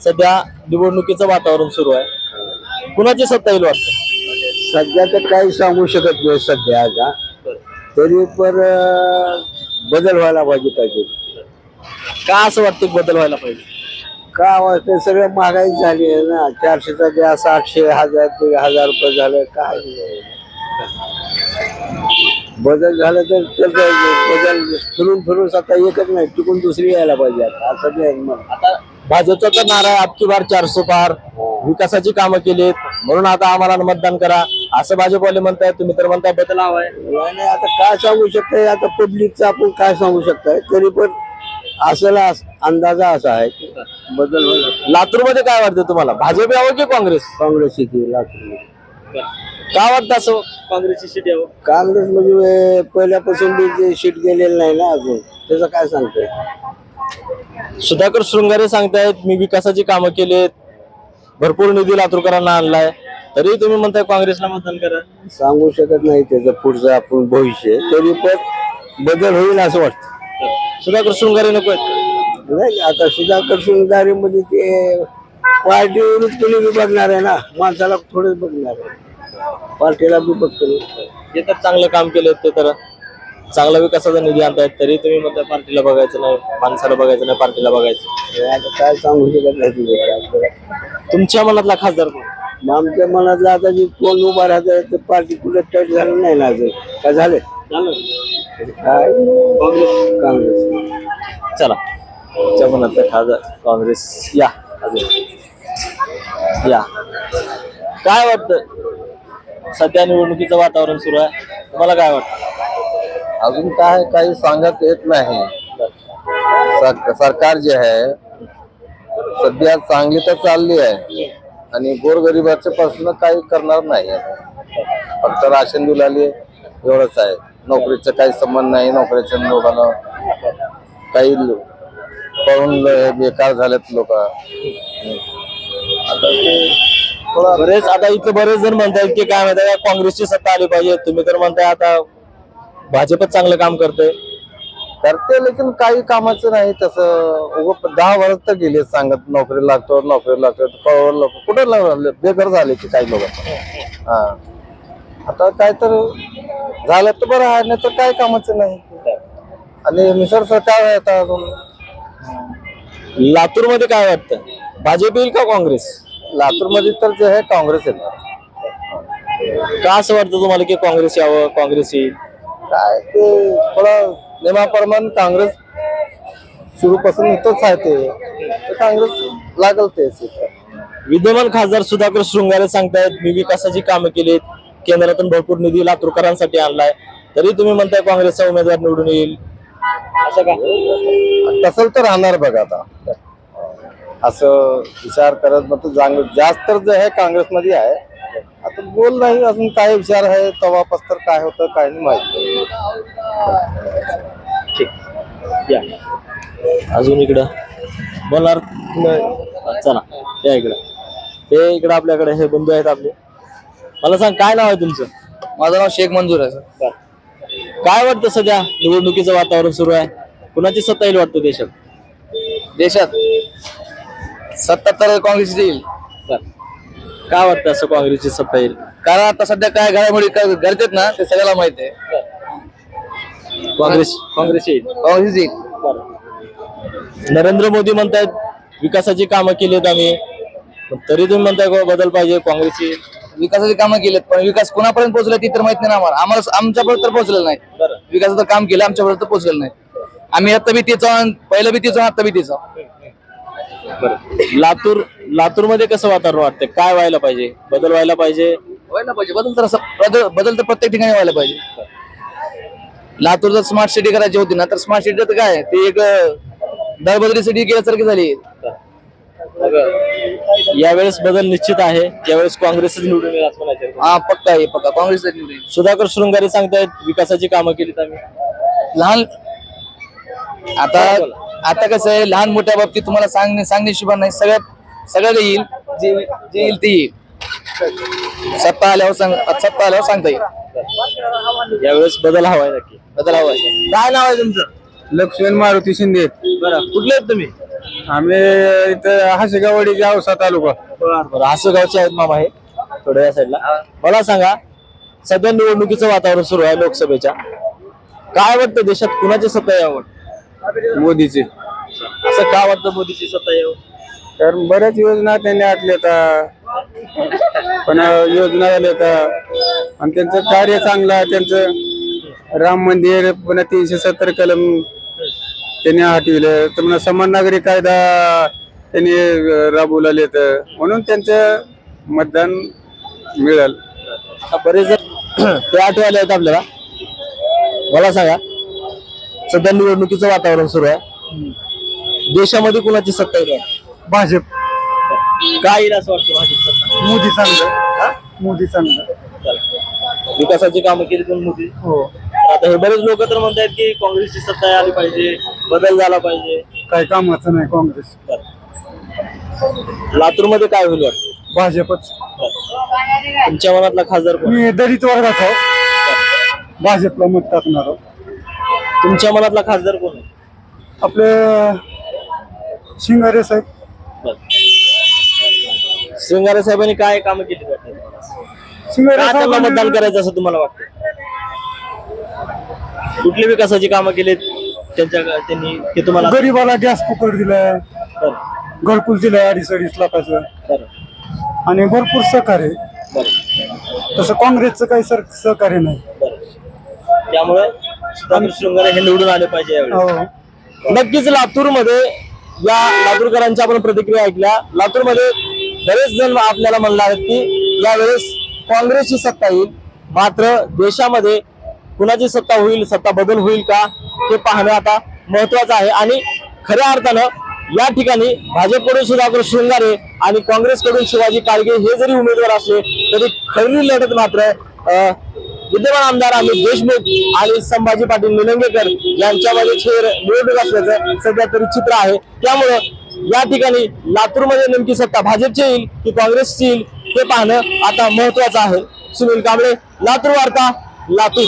सध्या निवडणुकीचं वातावरण सुरू आहे. कुणाची सत्ता येईल वाटतं? सध्या तर काही सांगू शकत नाही सध्या आता तरी पण अं, बदल व्हायला पाहिजे पाहिजे. का असं वाटतं बदल व्हायला पाहिजे? का वाटतं? सगळं महागाई झाली आहे ना. चारशेचा गॅस आठशे हजार ते हजार रुपये झालं काय बदल झालं तर. बदल फिरून फिरून आता एकच नाही टिकून दुसरी यायला पाहिजे आता. असं नाही मग आता भाजपचा तर नारा आहे आपकी बार चारशे पार. विकासाची कामं केलीत. म्हणून आता आम्हाला मतदान करा. असं भाजपवाले म्हणताय तुम्ही तर म्हणताय बदल हवाय नाही नाही, आता काय सांगू शकताय? आता पब्लिकचा आपण काय सांगू शकताय? तरी पण असला अंदाजा असा आहे की बदल होईल. लातूरमध्ये काय वाटतं तुम्हाला? भाजप यावं की काँग्रेस? काँग्रेस येते लातूरमध्ये. का वाटतं असं? काँग्रेसची सीट यावं. काँग्रेस म्हणजे पहिल्यापासून बी जे सीट गेलेलं नाही ना अजून. त्याचं काय सांगतोय? सुधाकर शृंगारे सांगतायत मी विकासाची कामं केलीत भरपूर निधी लातूरकरांना आणलाय. तरी तुम्ही म्हणताय काँग्रेसला मतदान करा. सांगू शकत नाही त्याचं पुढचं आपण भविष्य. तरी पण बदल होईल असं वाटतं. सुधाकर शृंगारे नको आहेत नाही आता सुधाकर सुंदारीमध्ये ते पार्टीवरून कोणी बी बघणार आहे ना? माणसाला थोडंच बघणार आहे. पार्टीला बी बघतो जे तर चांगलं काम केलं ते तर. चांगला विकासाचा निधी आणतायत तरी तुम्ही म्हणताय पार्टीला बघायचं नाही माणसाला बघायचं नाही पार्टीला बघायचं. आता काय सांगू शकत नाही. तुमच्या मनातला खासदार कोण? मग आमच्या मनातलं आता जी कोण उभा राहतं ते पार्टी कुठे टच झालं नाही ना अजून. काय झालं. काय? काँग्रेस. चला. तुमच्या मनातला खासदार काँग्रेस. या. अजून या. काय वाटतं? सध्या निवडणुकीचं वातावरण सुरू आहे. तुम्हाला काय वाटतं? अजून काय काही सांगत येत नाही. सर- सरकार जे आहे सध्या चांगली तर चालली आहे. आणि गोरगरिबाच्या प्रश्न काही करणार नाही फक्त राशन दिलाली एवढंच आहे. नोकरीचं काही संबंध नाही. नोकरीच्या लोकांना काही लो- पळून ल- बेकार झालेत लोक. आता ते थोडा बरेच आता इथे बरेच जण म्हणतात की काय म्हणतात काँग्रेसची सत्ता आली पाहिजे. तुम्ही तर म्हणताय आता भाजपच चांगलं काम करते करते लेकिन काही कामाचं नाही तसं उगाच दहा वर्ष तर गेले सांगत नोकरी लागतो नोकरी लागतो कळवर लोक. कुठे लागले? बेघर झाले की काही लोक. हा. आता काय तर झालं तर बरं आहे नाही तर काय कामाचं नाही. आणि मिसळ सरकार आता अजून? लातूरमध्ये काय वाटतं? भाजप येईल का काँग्रेस? लातूरमध्ये तर जे आहे काँग्रेस येणार. का असं वाटतं तुम्हाला की काँग्रेस यावं काँग्रेस येईल? काय ते थोडं नियमाप्रमाणे काँग्रेस सुरूपासून इथंच आहे ते. काँग्रेस लागल ते. विद्यमान खासदार सुधाकर शृंगारे सांगतायत मी विकासाची कामं केलीत केंद्रातून भरपूर निधी लातूरकरांसाठी आणलाय. तरी तुम्ही म्हणताय काँग्रेसचा उमेदवार निवडून येईल. असं का? तसं तर राहणार बघा आता. असं विचार करत मग जास्त तर जे आहे काँग्रेसमध्ये आहे. आता बोल नाही अजून काय विचार आहे तेव्हापास तर काय होतं काय नाही माहिती. ठीक. या. अजून इकडं. बोलणार? चला. या इकडं. ते इकडं आपल्याकडे हे बंधू आहेत आपले. मला सांग काय नाव आहे तुमचं? माझं नाव शेख मंजूर आहे सर. काय वाटतं सध्या निवडणुकीचं वातावरण सुरू आहे? कुणाची सत्ता येईल वाटतं देशात? देशात. सत्ता तर काँग्रेस येईल. काय वाटतं असं काँग्रेसची सत्ता येईल? कारण आता सध्या काय घडामोडी काय घडतात ना ते सगळ्याला माहिती आहे. काँग्रेस काँग्रेस येईल. काँग्रेस येईल. नरेंद्र मोदी म्हणतायत विकासाची कामं केलीत आम्ही. पण तरी तुम्ही म्हणताय का बदल पाहिजे काँग्रेस येईल. विकासाची कामं केलेत पण विकास कोणापर्यंत पोहोचला ती तर माहीत नाही ना आम्हाला. आम्हाला आमच्यापर्यंत तर पोहोचलेलं नाही. विकासाचं काम केलं आमच्यापर्यंत पोहोचलेलं नाही. आम्ही आता बी तेच आहोत, पहिलं बी तेच आहोत, आता बी तेच आहोत. बरं. लातूर लातूरमध्ये कसं वातावरण वाटतं काय व्हायला पाहिजे? बदल व्हायला पाहिजे? व्हायला पाहिजे. बदल तर असं बदल बदल तर प्रत्येक ठिकाणी व्हायला पाहिजे. लातूर जर स्मार्ट सिटी करायची होती ना तर स्मार्ट सिटी तर काय? ती एक दळबदरी सिटी केल्यासारखी झाली. यावेळेस बदल निश्चित आहे. यावेळेस काँग्रेसच निवडून येईल असं म्हणायचं हा पक्का आहे पक्का. काँग्रेस सुधाकर शृंगारे सांगतायत विकासाची कामं केलीत आम्ही. लहान आता आता कसं आहे लहान मोठ्या बाबतीत तुम्हाला सांगणे सांगणे नाही सगळ्यात सगळ्याला येईल जे जे येईल ते येईल. सत्ता आल्यावर सांग सत्ता आल्यावर सांगता येईल. यावेळेस बदल हवाय नक्की. बदल हवा काय नाव आहे तुमचं? लक्ष्मण मारुती शिंदे. बरं. कुठले आहेत तुम्ही? आम्ही इथं हासेगावडीच्या औसा तालुका. बरं असं गावचे आहेत मामा हे थोड्या या साईडला मला सांगा सध्या निवडणुकीचं वातावरण सुरू आहे लोकसभेच्या. काय वाटतं देशात कुणाची सत्ता यावं? मोदीचे. असं का वाटतं मोदीची सत्ता यावं कारण बऱ्याच योजना त्यांनी आखल्या पण योजना झाल्या आणि त्यांचं कार्य चांगलं त्यांचं राम मंदिर पुन्हा तीनशे सत्तर कलम त्यांनी हटविलं तर पुन्हा समान नागरिक कायदा त्यांनी राबवलेले आहेत म्हणून त्यांचं मतदान मिळेल. बरेच ते आठवायला आहेत आपल्याला. मला सांगा. सध्या निवडणुकीचं वातावरण सुरू आहे. देशामध्ये कुणाची सत्ता येईल भाजप. काय येईल असं वाटतं भाजप सत्ता मोदी चांगलं. मोदी चांगलं. विकासाची कामं केली पण मोदी. हो. आता हे बरेच लोक तर म्हणतात की काँग्रेसची सत्ता आली पाहिजे बदल झाला पाहिजे. काय कामाचं नाही काँग्रेस. लातूरमध्ये काय होईल वाटतं? भाजपच. तुमच्या मनातला खासदार कोण? मी दलित वर्गात आहो. भाजपला मत टाकणार आहो. तुमच्या मनातला खासदार कोण आहे? आपले शिंगारे साहेब. श्रृंगारे साहेबांनी काय कामं केली वाटतं? का शिंगारे त्यांना साहेबांनी- मतदान करायचं असं तुम्हाला वाटतं? कुठली विकासाची कामं केलीत? त्यांच्या त्यांनी ते तुम्हाला गरीबाला गॅस कुकर दिलाय. बरं, घरकुल दिलाय अडीच अडीच लाखाचं. बरं, आणि भरपूर सहकार्य. बरं, तसं काँग्रेसचं काही सर सहकार्य नाही. बरं. त्यामुळं सुधाकर शृंगारे हे निवडून आले पाहिजे यावेळी. हो. नक्कीच लातूरमध्ये या लातूरकरांच्या आपण प्रतिक्रिया ऐकल्या. लातूरमध्ये बरेच जण आपल्याला म्हणणार आहेत की यावेळेस काँग्रेसची सत्ता येईल. मात्र देशामध्ये कुणाची सत्ता होईल सत्ता बदल होईल का हे पाहणं आता महत्वाचं आहे. आणि खऱ्या अर्थानं या ठिकाणी भाजपकडून सुधाकर शृंगारे आणि काँग्रेसकडून शिवाजी काळगे हे जरी उमेदवार असले तरी खरी लढत मात्र अं, विद्यमान आमदार अमित देशमुख आणि संभाजी पाटील निलंगेकर यांच्यामध्ये खेळ निवडणूक असल्याचं सध्या तरी चित्र आहे. त्यामुळं या ठिकाणी लातूरमध्ये नेमकी सत्ता भाजपची येईल की काँग्रेसची येईल हे पाहणं आता महत्वाचं आहे. सुनील कांबळे लातूर वार्ता लातूर.